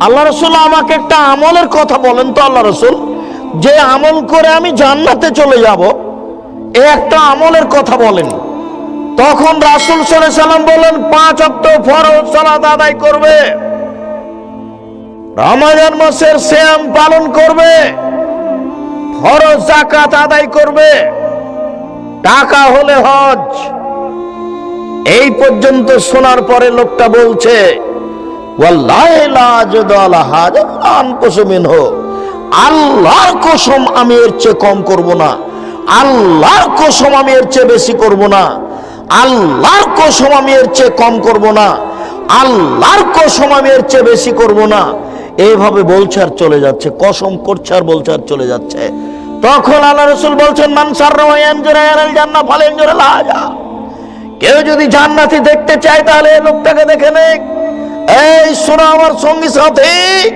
আল্লাহ রসুল আমাকে একটা আমলের কথা বলেন তো আল্লাহ রসুল। যে আমল করে আমি জান্নাতে চলে যাব, এ একটা আমলের কথা বলেন। তখন রাসুল সাল্লাম বলেন, পাঁচ অক্ট ফরজ সালাত আদায় করবে। রমাজান মাসের শ্যাম পালন করবে। ফরজ জাকাত আদায় করবে। টাকা হলে হজ। এই পর্যন্ত শোনার পরে লোকটা বলছে আল্লাহর কসম আমি এর চেয়ে কম করব না। আল্লাহর কসম আমি এর চেয়ে বেশি করব না। আল্লাহর কসম আমি এর চেয়ে কম করব না। আল্লাহর কসম আমি এর চেয়ে বেশি করব না। এইভাবে বলছে আর চলে যাচ্ছে। কসম করছে আর বলছে আর চলে যাচ্ছে। তখন আল্লাহ রসুল বলছেন মানসার জান্না ফালেন কেউ যদি জান্নাতি দেখতে চায়, তাহলে লোকটাকে দেখে নে এই শোনো আমার সঙ্গী সাথী,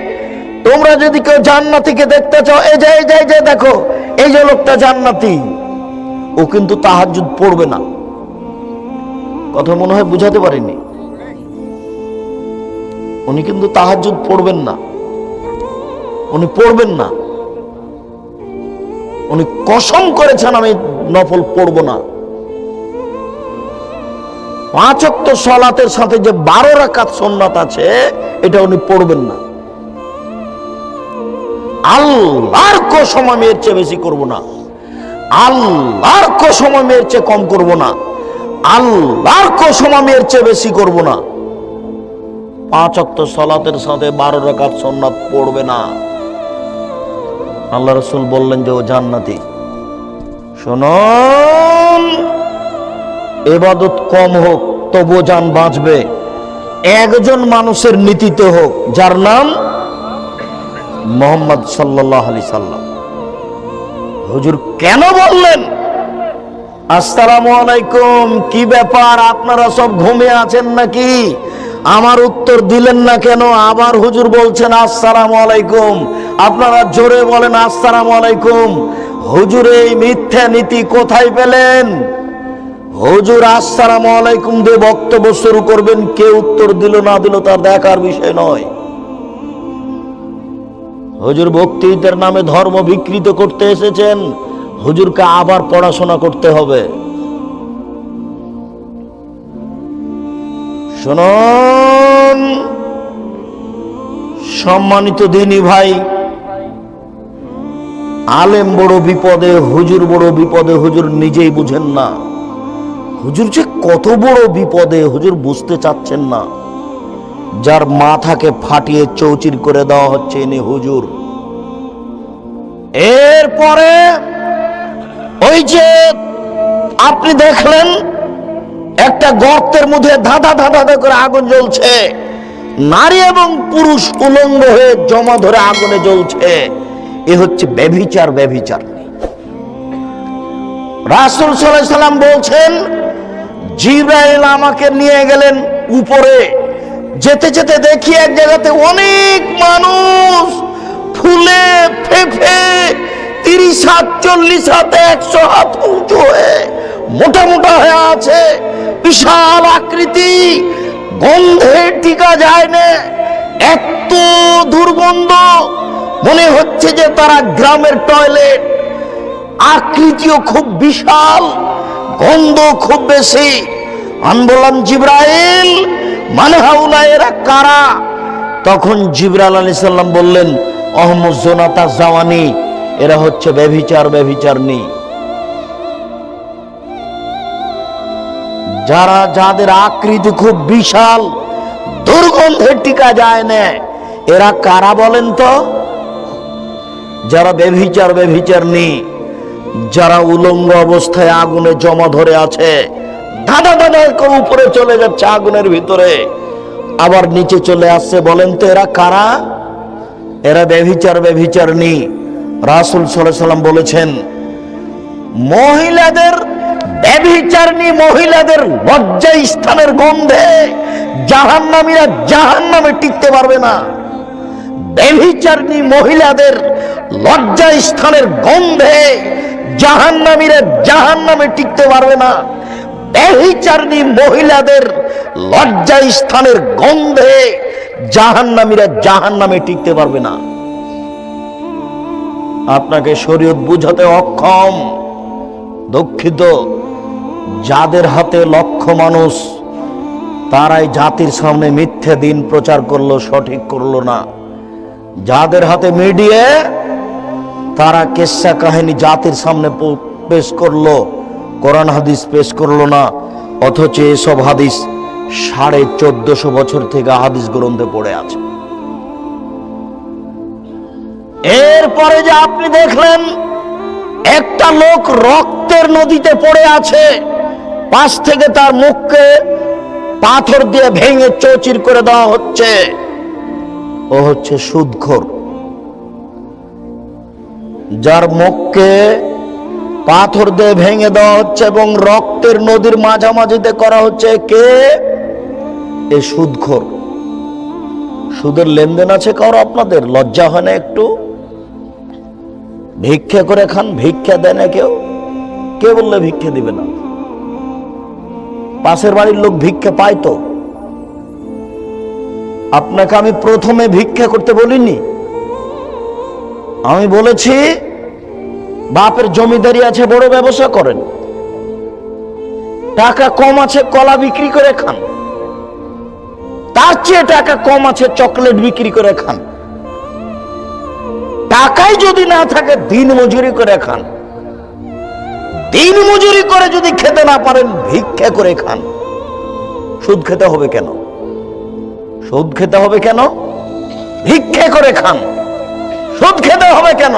তোমরা যদি কেউ জান্নাতিকে দেখতে চাও, এই যে এই যে দেখো, এই যে লোকটা জান্নাতি, ও কিন্তু তাহাজ্জুদ পড়বে না। কথা মনে হয় বুঝাতে পারিনি। উনি কিন্তু তাহাজ্জুদ পড়বেন না। উনি পড়বেন না। উনি কসম করেছেন, আমি নফল পড়ব না। পাঁচক্ত সলাতের সাথে যে বারো রাকাত সন্ন্যাত আছে, এটা উনি পড়বেন না। আল্লাহর কসম আমি এর চেয়ে বেশি করব না। আল্লাহর কসম আমি এর চেয়ে কম করব না। আল্লাহর কসম আমি এর চেয়ে বেশি করব না। পাঁচ অক্ত সলাতের সাথে বারো রাকাত সন্ন্যাত পড়বে না। আল্লাহ রসুল বললেন যে ও জান্নাতি। শুনুন। এবাদত কম হোক তবু যান বাঁচবে। একজন মানুষের নীতিতে হোক, যার নাম মোহাম্মদ সাল্লাহ আলি সাল্লাম। হুজুর কেন বললেন? আসসালামু আলাইকুম, কি ব্যাপার, আপনারা সব ঘুমিয়ে আছেন নাকি? আমার উত্তর দিলেন না কেন? আবার হুজুর বলছেন, আসসালামু আলাইকুম। আপনারা জোরে বলেন, আসসালামু আলাইকুম। হুজুর, এই মিথ্যা নীতি কোথায় পেলেন? হুজুর, আসসালামু আলাইকুম দিয়ে বক্তব্য শুরু করবেন। কে উত্তর দিল না দিল তার দেখার বিষয় নয়। হুজুর বক্তৃতার নামে ধর্ম বিকৃত করতে এসেছেন। হুজুরকে আবার পড়াশোনা করতে হবে। শুনুন, সম্মানিত দিনী ভাই, আলেম বড় বিপদে, হুজুর বড় বিপদে হুজুর নিজেই বুঝেন না। হুজুর যে কত বড় বিপদে হুজুর বুঝতে চাচ্ছেন না। যার মাথাকে ফাটিয়ে চৌচির করে দেওয়া হচ্ছে ইনি হুজুর। এরপরে ওই যে আপনি দেখলেন, একটা গর্তের মধ্যে ধাঁধা ধাঁধা করে আগুন জ্বলছে। নারী এবং পুরুষ উলঙ্গ হয়ে জমা ধরে আগুনে জ্বলছে। এ হচ্ছে ব্যভিচার ব্যভিচার। রাসুল সাল্লাম বলছেন জিব্রাইল আমাকে নিয়ে গেলেন উপরে। যেতে যেতে দেখি এক জায়গাতে অনেক মানুষ। ফুলে ফেফে তিরিশ হাত চল্লিশ হাতে একশো হাত উঁচু হয়ে মোটা মোটা হয়ে আছে। বিশাল আকৃতি। গন্ধে টিকা যায় না। এত দুর্গন্ধ। মনে হচ্ছে যে তারা গ্রামের টয়লেট আকৃতিও খুব বিশাল। গন্ধ খুব বেশি? আমি বললাম, জিব্রাইল মানে হাউলা, এরা কারা? তখন জিব্রাইল আলী সাল্লাম বললেন, অহমদ জোনাতা জাওয়ানি, এরা হচ্ছে ব্যভিচার ব্যভিচারনি যারা যাদের আকৃতি খুব বিশাল দুর্গন্ধে টিকা যায় না, এরা কারা বলেন তো? যারা ব্যভিচার ব্যভিচার নেই যারা উলঙ্গ অবস্থায় আগুনে জমা ধরে আছে দাদা দাদা উপরে চলে যাচ্ছে আগুনের ভিতরে। আবার নিচে চলে আসছে, বলেন তো এরা কারা? এরা ব্যভিচার ব্যভিচার নি রাসুল সাল্লাম বলেছেন, মহিলাদের ব্যভিচারনি মহিলাদের লজ্জা স্থানের গন্ধে জাহান্নামীরা জাহান্নামে টিকতে পারবে না। ব্যভিচারনি মহিলাদের লজ্জা স্থানের গন্ধে জাহান্নামীরা জাহান্নামে টিকতে পারবে না। ব্যভিচারনি মহিলাদের লজ্জা স্থানের গন্ধে জাহান্নামীরা জাহান্নামে টিকতে পারবে না। আপনাকে শরীয়ত বুঝাতে অক্ষম, দুঃখিত। যাদের হাতে লক্ষ মানুষ, তারাই জাতির সামনে মিথ্যে দিন প্রচার করল, সঠিক করল না। যাদের হাতে মিডিয়া তারা কেসা কাহিনী জাতির সামনে পেশ করল, কোরআন হাদিস পেশ করল না, অথচ এসব হাদিস সাড়ে চোদ্দশো বছর থেকে হাদিস গ্রন্থে পড়ে আছে। এরপরে যে আপনি দেখলেন, একটা লোক রক্তের নদীতে পড়ে আছে, পাশ থেকে তার মুখকে পাথর দিয়ে ভেঙে চৌচির করে দেওয়া হচ্ছে। ও হচ্ছে সুদখোর। যার মুখকে পাথর দিয়ে ভেঙে দেওয়া হচ্ছে এবং রক্তের নদীর মাঝামাঝিতে করা হচ্ছে কে? এ সুদখোর। সুদের লেনদেন আছে কারও আপনাদের? লজ্জা হয় না একটু? ভিক্ষা করে খান, ভিক্ষা দেয় না কেউ? কে বললে ভিক্ষা দিবে না? পাশের বাড়ির লোক ভিক্ষা পায় তো? আপনাকে আমি প্রথমে ভিক্ষা করতে বলিনি? আমি বলেছি, বাপের জমিদারি আছে, বড় ব্যবসা করেন। টাকা কম আছে, কলা বিক্রি করে খান। তার চেয়ে টাকা কম আছে, চকলেট বিক্রি করে খান। টাকাই যদি না থাকে, দিন মজুরি করে খান। দিন মজুরি করে যদি খেতে না পারেন, ভিক্ষা করে খান। সুদ খেতে হবে কেন? সুদ খেতে হবে কেন? ভিক্ষা করে খান। সুদ খেতে হবে কেন?